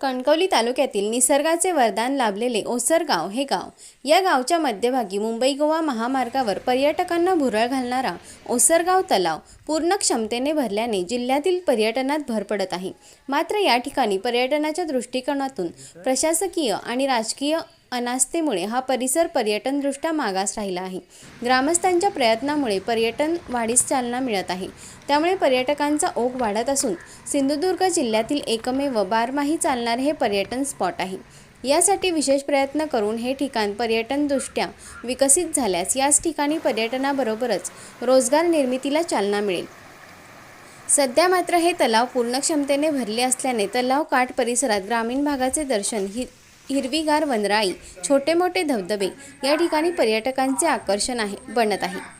कणकवली तालुक्यातील निसर्गाचे वरदान लाभलेले ओसरगाव हे गाव. या गावच्या मध्यभागी मुंबई गोवा महामार्गावर पर्यटकांना भुरळ घालणारा ओसरगाव तलाव पूर्ण क्षमतेने भरल्याने जिल्ह्यातील पर्यटनात भर पडत आहे. मात्र या ठिकाणी पर्यटनाच्या दृष्टिकोनातून प्रशासकीय आणि राजकीय अनास्थेमुळे हा परिसर पर्यटनदृष्ट्या मागास राहिला आहे. ग्रामस्थांच्या प्रयत्नामुळे पर्यटन वाढीस चालना मिळत आहे. त्यामुळे पर्यटकांचा ओघ वाढत असून सिंधुदुर्ग जिल्ह्यातील एकमेव बारमाही चालणारे हे पर्यटन स्पॉट आहे. यासाठी विशेष प्रयत्न करून हे ठिकाण पर्यटनदृष्ट्या विकसित झाल्यास याच ठिकाणी पर्यटनाबरोबरच रोजगार निर्मितीला चालना मिळेल. सध्या मात्र हे तलाव पूर्ण क्षमतेने भरले असल्याने तलाव काठ परिसरात ग्रामीण भागाचे दर्शन हि हिरवीगार वनराई छोटे मोठे धबधबे या ठिकाणी पर्यटकांचे आकर्षण आहे बनत आहे.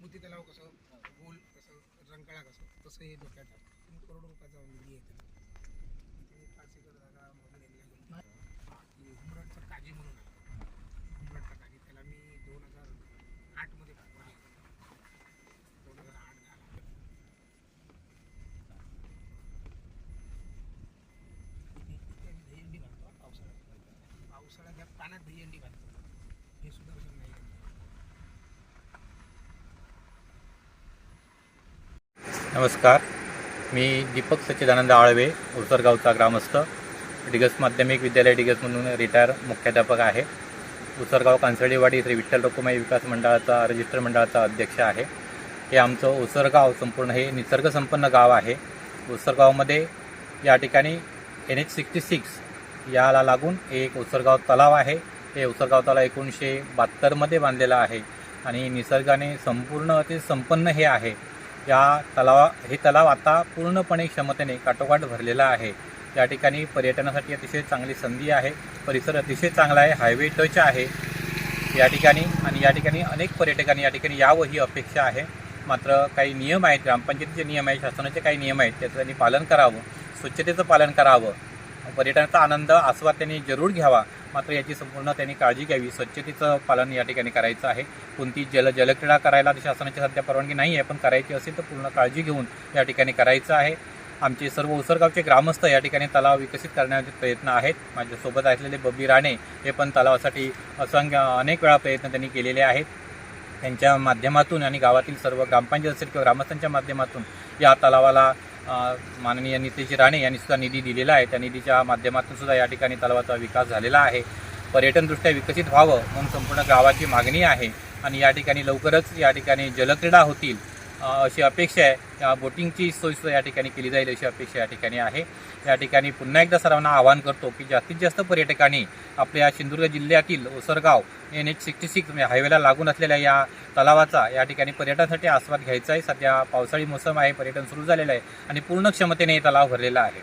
मोती तलाव कसं गोल कसं रंकाळा कसं तसं हे डोक्यात आहे तीन रुपयाचा निधी आहे त्याला ते पाच एकर जागा पाण्यात दहीहंडी घालतो हे सुदर्शन नाही नमस्कार. मी दीपक सच्चिदानंद आळवे उसरगावचा ग्रामस्थ. डिगस माध्यमिक विद्यालय डिगस म्हणून रिटायर मुख्याध्यापक आहे. उसरगाव कांसळीवाडी श्री विठ्ठल रकुमाई विकास मंडळाचा रजिस्टर मंडळाचा अध्यक्ष आहे. हे आमचं उसरगाव संपूर्ण हे निसर्गसंपन्न गाव आहे. उसरगावमध्ये या ठिकाणी एन एच सिक्स्टी सिक्स याला लागून एक उसरगाव तलाव आहे. हे उसरगाव तलाव एकोणीसशे बहात्तरमध्ये बांधलेलं आहे. आणि निसर्गाने संपूर्ण ते संपन्न हे आहे. या तलावा हे तलाव आता पूर्णपणे क्षमतेने काटोकाट भरलेला आहे. या ठिकाणी पर्यटनासाठी अतिशय चांगली संधी आहे. परिसर अतिशय चांगला आहे. हायवे टच आहे. या ठिकाणी आणि या ठिकाणी अनेक पर्यटकांनी या ठिकाणी यावं ही अपेक्षा आहे. मात्र काही नियम आहेत. ग्रामपंचायतीचे नियम आहेत. शासनाचे काही नियम आहेत. त्याचं त्यांनी पालन करावं. स्वच्छतेचं पालन करावं. पर्यटनाचा आनंद आस्वाद त्यांनी जरूर घ्यावा. मात्र याची संपूर्ण त्यांनी काळजी घ्यावी. स्वच्छतेचं पालन या ठिकाणी करायचं आहे. कोणती जल जलक्रीडा करायला तर शासनाची सध्या परवानगी नाही आहे पण करायची असेल तर पूर्ण काळजी घेऊन या ठिकाणी करायचं आहे. आमचे सर्व उसरगावचे ग्रामस्थ या ठिकाणी तलाव विकसित करण्याचे प्रयत्न आहेत. माझ्यासोबत असलेले बबी राणे हे पण तलावासाठी असंख्य अनेक वेळा प्रयत्न त्यांनी केलेले आहेत. त्यांच्या माध्यमातून आणि गावातील सर्व ग्रामपंचायत असेल किंवा ग्रामस्थांच्या माध्यमातून या तलावाला माननीय नितेश राणे यांनी सुद्धा निधी दिलेला आहे. त्या निधीच्या माध्यमातून सुद्धा या ठिकाणी तलावाचा विकास झालेला आहे. पर्यटनदृष्ट्या विकसित व्हावं म्हणून संपूर्ण गावाची मागणी आहे. आणि या ठिकाणी लवकरच या ठिकाणी जलक्रीडा होतील. अशी अपेक्षा आहे. या बोटिंगची सोयसुद्धा या ठिकाणी केली जाईल अशी अपेक्षा या ठिकाणी आहे. या ठिकाणी पुन्हा एकदा सर्वांना आवाहन करतो की जास्तीत जास्त पर्यटकांनी आपल्या सिंधुदुर्ग जिल्ह्यातील Osargaon N H sixty six म्हणजे हायवेला लागून असलेल्या या तलावाचा या ठिकाणी पर्यटनासाठी आस्वाद घ्यायचा आहे. सध्या पावसाळी मोसम आहे पर्यटन सुरू झालेलं आहे आणि पूर्ण क्षमतेने हे तलाव भरलेला आहे.